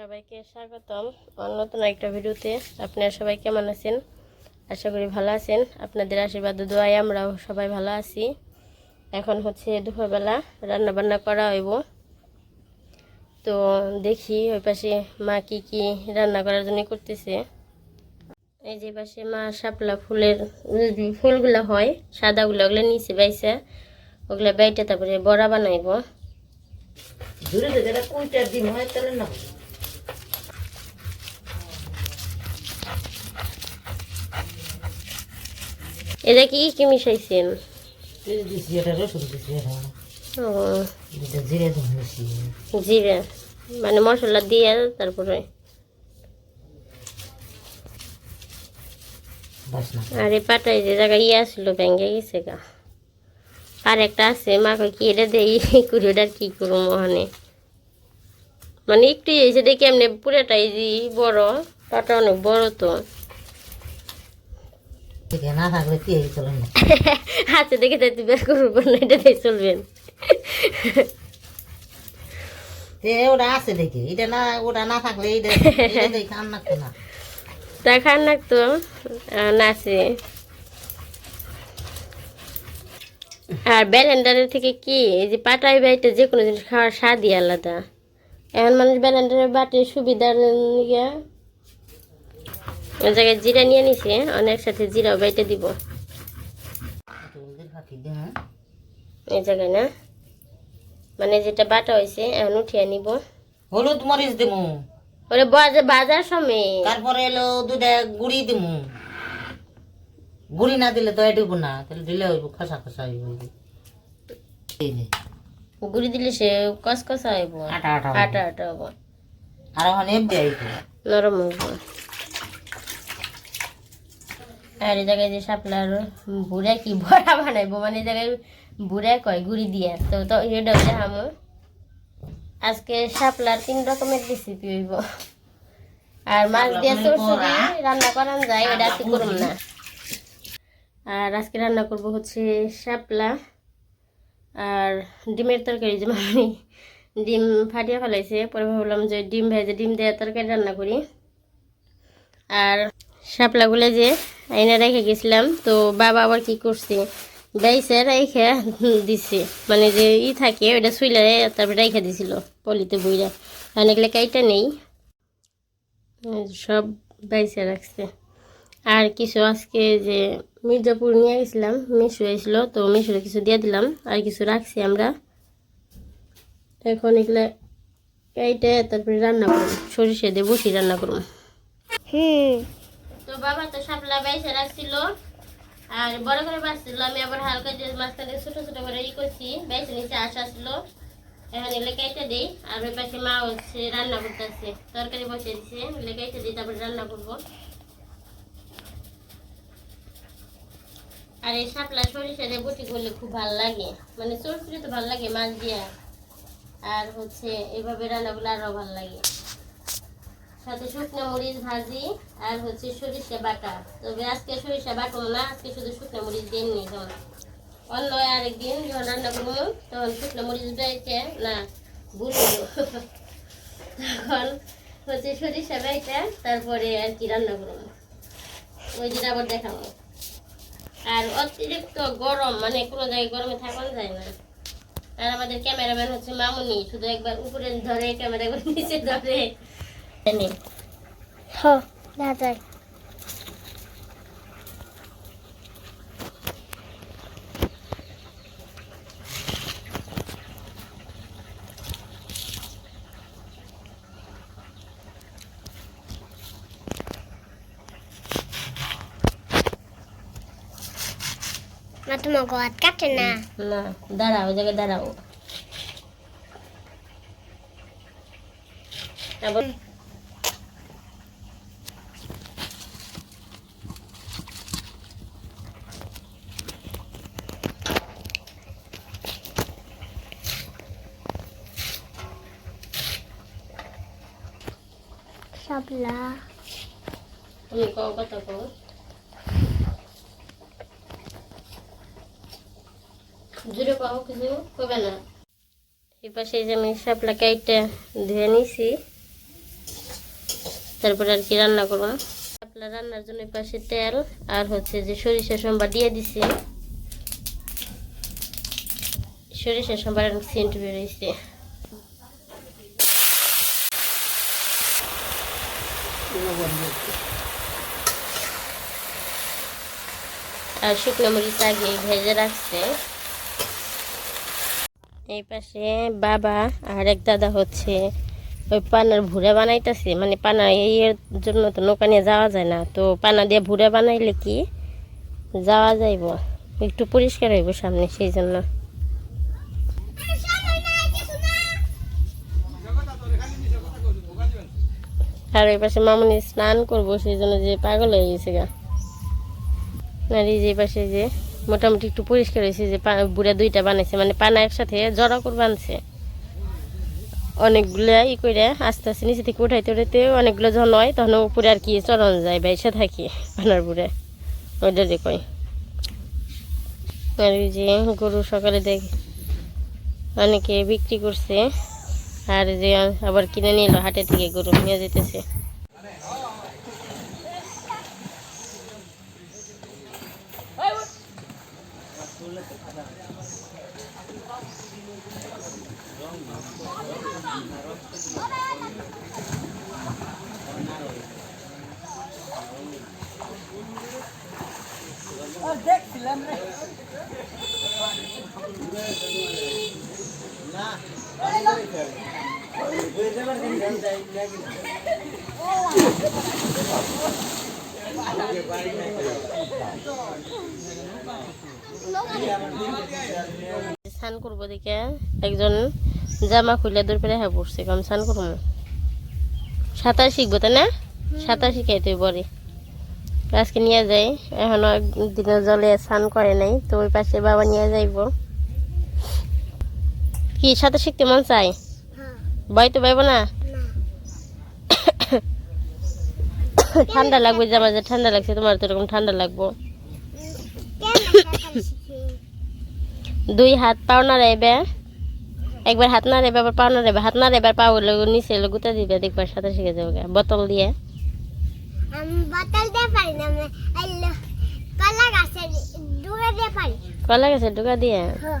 সবাইকে স্বাগতম নতুন একটা ভিডিওতে। আপনারা সবাই কেমন আছেন? আশা করি ভালো আছেন। আপনাদের আশীর্বাদ ও দোয়ায় আমরাও সবাই ভালো আছি। এখন হচ্ছে দুপুরবেলা রান্না বান্না করা হইব। তো দেখি ওই পাশে মা কি কি রান্না করার জন্য করতেছে। এই যে পাশে মা শাপলা ফুলের ফুলগুলো হয়, সাদাগুলো ওগুলো নিচে বাইছে, ওগুলো বাইটে তারপরে বড়া বানাইব। দূরে হয় তাহলে না। এটা কি কি মিশাইছেন? জিরে মানে মশলা দিয়ে তারপরে। আর পাটায় যে জায়গায় ইয়ে আসলো ভেঙে গেছে গা। আর একটা আছে মা কি এটা দেই ওটা কি করব মহানে মানে একটু এসে দেখি এমনি পুরোটাই যে বড় পাটা অনেক বড় তো। না থাকলে কি এই চলে না? হাতে দেখে বের করব না এটা দিয়ে চলবেন। ওটা আছে দেখি এটা না ওটা না থাকলে এইটা নাকতো না। তা খান না তো নাচে আর ব্যালেন্ডারের থেকে কি এই যে পাটাই বাইতে যে কোনো জিনিস খাওয়ার স্বাদই আলাদা। এখন মানুষ ব্যালেন্ডারের বাটে সুবিধার ওই জায়গায় জিরা নিয়ে নিছে অনেক সাথে জিরাও বাইতে দিব। এই জায়গায় না? মানে যেটা বাটা হয়েছে এখন উঠিয়ে নিব। হলুদ মরিচ দিমু। ওরে বাজার বাজার সময়। তারপরে এলো দুটা গুড়ি দিমু। গুড়ি না দিলে তো এটুকু না তাহলে দিলে হইব খসা খসা হইব। গুড়ি দিলে সে কসকসা হইব? আটা আটা আটা আটা হব আর ওখানে নরম হইব। আর এই জায়গায় যে বুড়া কি ভরা বানাইবো? মানে এই জায়গায় বুড়া কয় গুড়ি দিয়ে। তো তো এটা দেখামো আজকে শাপলার তিন রকমের রেসিপি হইব। আর মাছ দিয়ে সরষে রান্না করান যায় ওটা আজকে করুম না। আর আজকে রান্না করব হচ্ছে শাপলা। আর ডিমের তরকারি যে আমি ডিম ফাটিয়ে ফেলাইছে পরে ভাবলাম যে ডিম ভেজে ডিম দেওয়া তরকারি রান্না করি। আর শাপলাগুলো যে আইনা রেখে গেছিলাম, তো বাবা আবার কি করছে? বাইসে রেখে দিছে। মানে যে ই থাকে, ওইটা শুইলে তারপরে রেখে দিছিল পলিতে বইরা। অনেকগুলো কাইটা নেই। সব বাইসে রাখছে। আর কিছু আজকে যে মির্জাপুর নিয়ে গেছিলাম, মিশু এসেছিল তো মিশুরে কিছু দিয়ে দিলাম, আর কিছু রাখছি আমরা। এখন এগুলো এইটা তারপরে রান্না করুন সরিষা দিয়ে বসি রান্না করুন হুম। তো বাবা তো শাপলা বাইসে রাখছিল। আর বড় করে বাঁচছিল, আমি আবার হালকা যে মাঝখানে ছোট ছোট করে ই করছি, বাইসে নিচে আসা ছিল এখন কেটে দিই, আর ওই পাশে মা হচ্ছে রান্না করতেছে, তরকারি বসে দিচ্ছে কেটে দিই তারপরে রান্না করব। আর এই শাপলা সরিষা দিয়ে বটি করলে খুব ভালো লাগে। মানে চরচুরি তো ভালো লাগে মাছ দিয়ে। আর হচ্ছে এইভাবে রান্নাগুলো আরও ভালো লাগে। সাথে শুকনো মরিচ ভাজি আর হচ্ছে সরিষা বাটা। তবে আজকে সরিষা বাটবো না, আজকে শুধু শুকনো মরিচ দিয়ে যেমন অন্য আরেকদিন যখন রান্না করব, তখন শুকনো মরিচ দিয়েছে না, ভুল। তখন হচ্ছে সরিষা বাইটা তারপরে আর কি রান্না করব? ওই দিন আবার দেখাবো। আর অতিরিক্ত গরম মানে কোনো জায়গায় গরমে থাকানো যায় না। আর আমাদের ক্যামেরাম্যান হচ্ছে মামুনি, শুধু একবার উপরে ধরে ক্যামেরা একবার নিচে ধরে। এনে না তোমার গদ কাটে না না দাঁড়াও ওই জায়গায় দাঁড়াও আবার তুমি কও কথা কও। আমি শাপলা ধুয়ে নিছি, তারপরে আর কি রান্না করব। আপনার রান্নার জন্য পাশে তেল আর হচ্ছে যে সরিষা সম্বা দিয়ে দিছি। সরিষা সম্বার সেন্ট বেরোইছে আর শুকনো মরিচ আগে ভেজে রাখছে। এই পাশে বাবা আর এক দাদা হচ্ছে ওই পানার ভুড়া বানাইতেছে। মানে পানা এর জন্য তো নৌকা নিয়ে যাওয়া যায় না। তো পানা দিয়ে ভুড়া বানাইলে কি যাওয়া যাইব? একটু পরিষ্কার হইব সামনে, সেই জন্য। আর ওই পাশে মামুনি স্নান করব, সেই জন্য যে পাগল হয়ে গেছে গা। আর এই যে পাশে যে মোটামুটি একটু পরিষ্কার হয়েছে যে বুড়া দুইটা বানাইছে মানে পানা একসাথে জড়া করে বানছে। অনেকগুলো ই করে আস্তে আস্তে নিচে থেকে উঠাইতে উঠাইতে অনেকগুলো যখন হয়, তখন উপরে আর কি চরণ যায়, বাইসে থাকি পানার বুড়ে। ওইটারে কয়। আর এই যে গরু সকালে দেখ অনেকে বিক্রি করছে। আর যে আবার কিনে নিল হাটে থেকে গরু নিয়ে যেতেছে। স্নান করব দেখে একজন জামা খুলে দূর পেরে হ্যাঁ পড়ছে কারণ স্নান করব সাঁতার শিখব তাই না? সাঁতার শিখাই তুই বরে আজকে নিয়ে যাই এখনও দিনের জলে স্নান করে নাই তো ওই পাশে বাবা নিয়ে যাইব। কি সাঁতার শিখতে মন চাই ভয় তো পাইব না? ঠান্ডা লাগবে জামা যে ঠান্ডা লাগছে তোমার তো এরকম ঠান্ডা লাগবো। দুই হাত পাও না রেবে একবার হাত না রেবে আবার পাও না রেবে হাত না রেবে আর পাও নিচে গুতা দিবে দেখবার সাথে শিখে যাবে। বোতল দিয়ে। আমি বোতল দিয়ে পারি না আমি আইলো কলা গেছে ঢুকা দিয়ে? হ্যাঁ।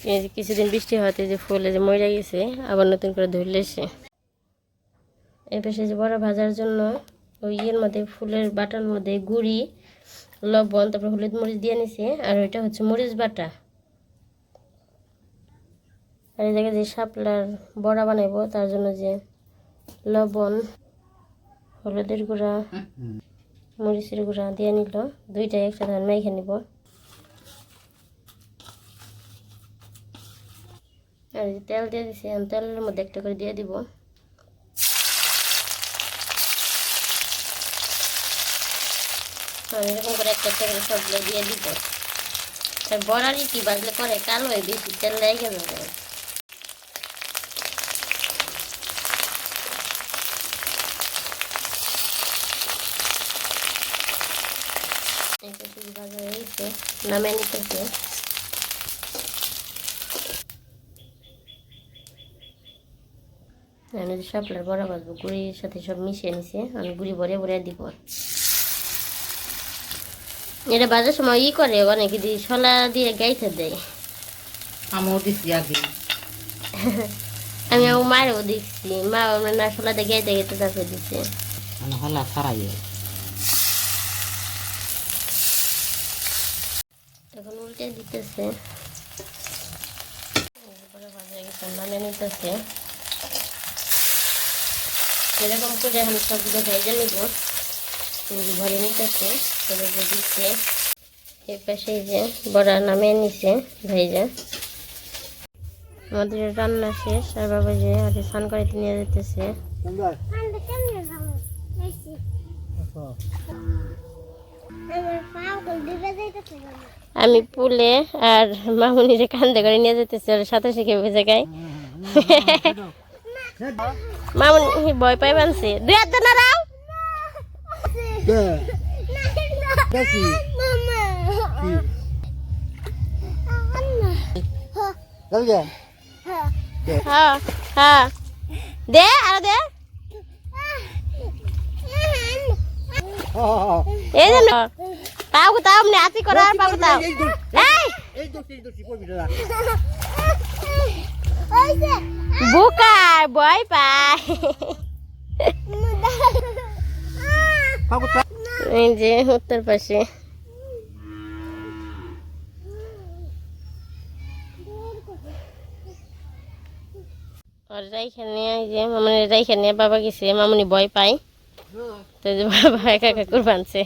এই যে কিছুদিন বৃষ্টি হওয়াতে যে ফুলে যে মরে গেছে আবার নতুন করে ধরলে সে। এই পাশে যে বড়া ভাজার জন্য ওই ইয়ের মধ্যে ফুলের বাটার মধ্যে গুড়ি লবণ তারপর হলুদ মরিচ দিয়ে নিছে আর ওইটা হচ্ছে মরিচ বাটা। আর এই জায়গায় যে শাপলার বড়া বানাইবো তার জন্য যে লবণ হলুদের গুঁড়া মরিচের গুঁড়া দিয়ে নিল। দুইটাই একসাথে মেখে নিব। তেল দিয়ে দিছি তেলের মধ্যে একটা করে দিয়ে দিব। এরকম করে একটা একটা করে সবগুলো দিয়ে দিব। আর বড়ারই কি বাজলে পরে কালো হয় বেশি তেল লেগে যাবে নামে নিতেছে আমি যে শাপলার বড়া বাজবো গুড়ির সাথে সব মিশিয়ে নিছে আমি গুড়ি ভরে ভরে দিব। এটা বাজার সময় ই করে অনেকে দিয়ে শলা দিয়ে গাইতে দেয়। আমিও দিছি আগে। আমি আমার মায়েরও দেখছি মা আমরা না শলা দিয়ে গাইতে গাইতে তারপরে দিচ্ছে হলা ছাড়াইয়ে। তখন উল্টে দিতেছে। ভাজা গেছে নামে নিতেছে। এরকম করে এখন সবগুলো ভেজে নিব ভরে নিতেছে দিচ্ছে এই পাশে যে বড়া নামিয়ে নিছে ভেজে আমাদের রান্না শেষ আর বাবা যে আগে স্নান করে নিয়ে যেতেছে আমি পুলে আর মামুনিরে কান্দে করে নিয়ে যেতেছি সাথে শিখে বুঝে গাই মামুনি ভয় পাই বানছে দুই হাত না হ্যাঁ হ্যাঁ দে আর দে এই যে তাও তাও মানে আতি করা আর পাবো তাও এই বুকার ভয় পায় এই যে উত্তর পাশে আর রাইখানে এই যে মামনি রাইখানে বাবা গেছে মামনি ভয় পায় তো যে বাবা একা একা করে বানছে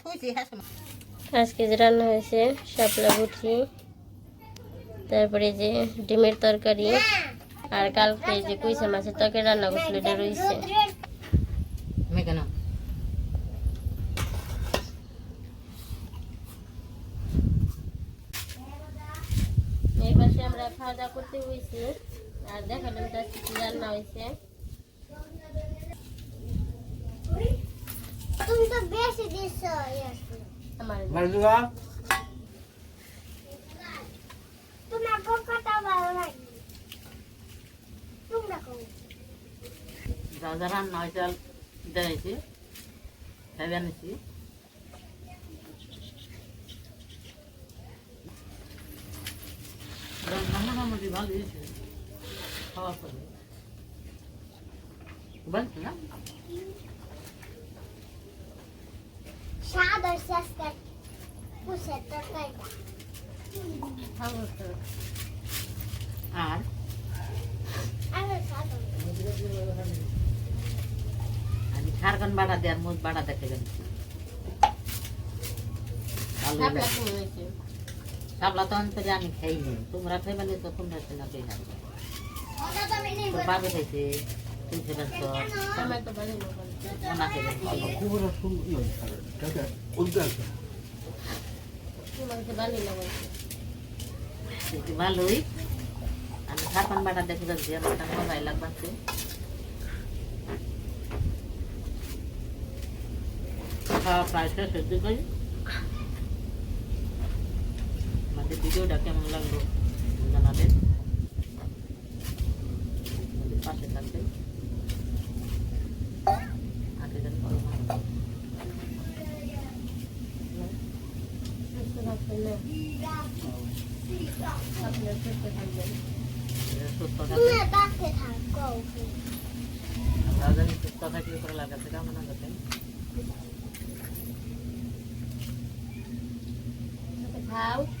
থুইছি হাসে আজকে যে রান্না হয়েছে শাপলা বুটি তারপরে যে ডিমের তরকারি আর কালকে যে কুইসা মাছের তরকারি রান্না করছিল এটা রয়েছে এই পাশে আমরা খাওয়া দাওয়া করতে হয়েছি আর দেখালাম তো আজকে কি রান্না হয়েছে তুমি তো বেশি দিচ্ছ আমার তোমার কথা ভালো লাগে তোমরা কো যা রান্না হয়েছে দেখাইছি খাইবে আনিছি মোটামুটি ভালো হয়েছে। খাওয়া পরে বলছি না স্বাদ আর চেষ্টা পুষের তরকারিটা খাব তো। আর? আমার স্বাদ আমি ঝাড়খণ্ড বাড়া দেয় আর মুখ বাড়া দেখে গেছি ভালো শাপলা কেমন হয়েছে? সাবলা তো অন্তরে আমি খাইনি তোমরা খাইবে না তো তোমরা না খাই না তোর বাবা খাইছে তুই খেবেন তো। আমার তো ভালোই। খেবেন আমি ঝাড়খণ্ড বাটা দেখে যাচ্ছি আমার মজাই লাগবাচ্ছে খাওয়া প্রায় শেষ হচ্ছে কই আমাদের ভিডিওটা কেমন লাগল জানাবেন পাশে থাকবেন থাকবেন। সুস্থ থাকবেন না? আপনার সুস্থ থাকবেন। pháo